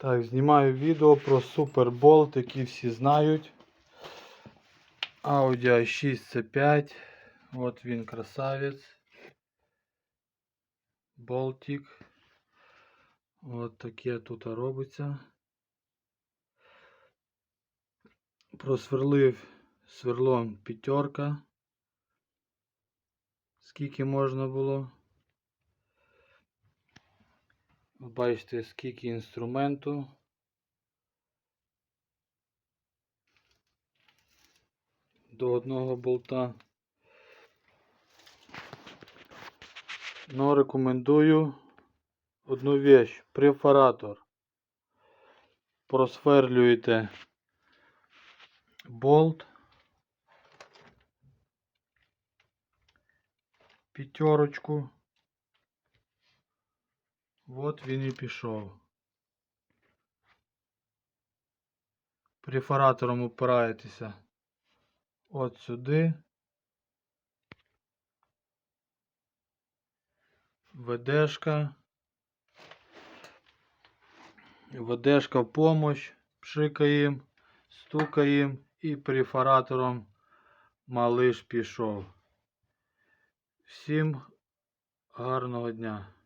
Так, знімаю відео про суперболт, який всі знають. Audi A6 C5. От він красавець. Болтик. От таке тут робиться. Просверлив сверлом п'ятерка. Скільки можна було. Бачите, скільки інструменту. До одного болта. Но рекомендую одну вещь. Префоратор. Просверлюєте болт. П'ятерочку. От він і пішов. Префоратором упираєтеся от сюди. ВДшка. ВДшка в помощь. Пшикаємо, стукаємо і перфоратором малиш пішов. Всім гарного дня.